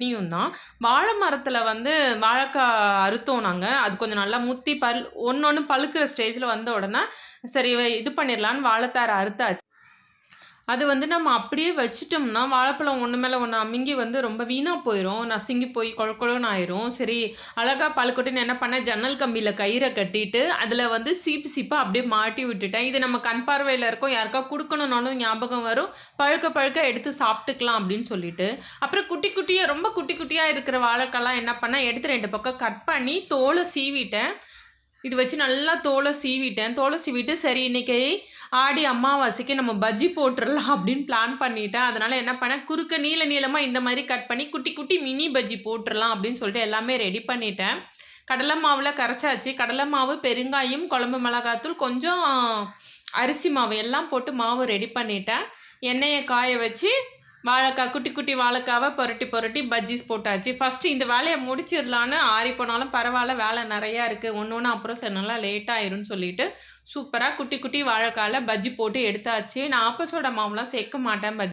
சட்னியும் தான். வாழை மரத்தில் வந்து வாழைக்காய் அறுத்தோம் நாங்கள் அது கொஞ்சம் நல்லா முத்தி பல் ஒன்று ஒன்று பழுக்கிற ஸ்டேஜில் வந்த உடனே சரி இது பண்ணிடலான்னு வாழைத்தாரை அறுத்தாச்சு. அது வந்து நம்ம அப்படியே வச்சுட்டோம்னா வாழைப்பழம் ஒன்று மேலே ஒன்று அமுங்கி வந்து ரொம்ப வீணாக போயிடும் நசுங்கி போய் கொழக்கொழன்னு ஆயிரும். சரி அழகாக பழுக்கொட்டின்னு என்ன பண்ணேன் ஜன்னல் கம்பியில் கயிறை கட்டிட்டு அதில் வந்து சீப்பு சீப்பாக அப்படியே மாட்டி விட்டுட்டேன். இது நம்ம கண் பார்வையில் இருக்கோம் யாருக்கா கொடுக்கணுன்னாலும் ஞாபகம் வரும். பழுக்க பழுக்க எடுத்து சாப்பிட்டுக்கலாம் அப்படின்னு சொல்லிட்டு. அப்புறம் குட்டி குட்டியாக ரொம்ப குட்டி குட்டியாக இருக்கிற வாழைக்கெல்லாம் என்ன பண்ணேன்? எடுத்து ரெண்டு பக்கம் கட் பண்ணி தோலை சீவிட்டேன். இது வச்சு நல்லா தோலை சீவிட்டேன். தோலை சீவிட்டு சரி இன்றைக்கி ஆடி அமாவாசைக்கு நம்ம பஜ்ஜி போட்டுடலாம் அப்படின்னு பிளான் பண்ணிட்டேன். அதனால் என்ன பண்ணேன் குறுக்க நீள நீளமாக இந்த மாதிரி கட் பண்ணி குட்டி குட்டி மினி பஜ்ஜி போட்டுடலாம் அப்படின்னு சொல்லிட்டு எல்லாமே ரெடி பண்ணிட்டேன். கடலை மாவில் கரைச்சாச்சு. கடலை மாவு பெருங்காயம் குழம்பு மிளகாத்தூள் கொஞ்சம் அரிசி மாவு எல்லாம் போட்டு மாவு ரெடி பண்ணிட்டேன். எண்ணெயை காய வச்சு வாழைக்காய் குட்டி குட்டி வாழைக்காவை புரட்டி புரட்டி பஜ்ஜிஸ் போட்டாச்சு. ஃபஸ்ட்டு இந்த வேலையை முடிச்சிடலான்னு ஆறி போனாலும் பரவாயில்ல வேலை நிறையா இருக்குது ஒன்று ஒன்று அப்புறம் சரி நல்லா லேட் ஆயிரும்னு சொல்லிட்டு சூப்பராக குட்டி குட்டி வாழைக்காயில் பஜ்ஜி போட்டு எடுத்தாச்சு. நான் ஆப்போசோட மாவுலாம் சேர்க்க மாட்டேன் பஜ்ஜி.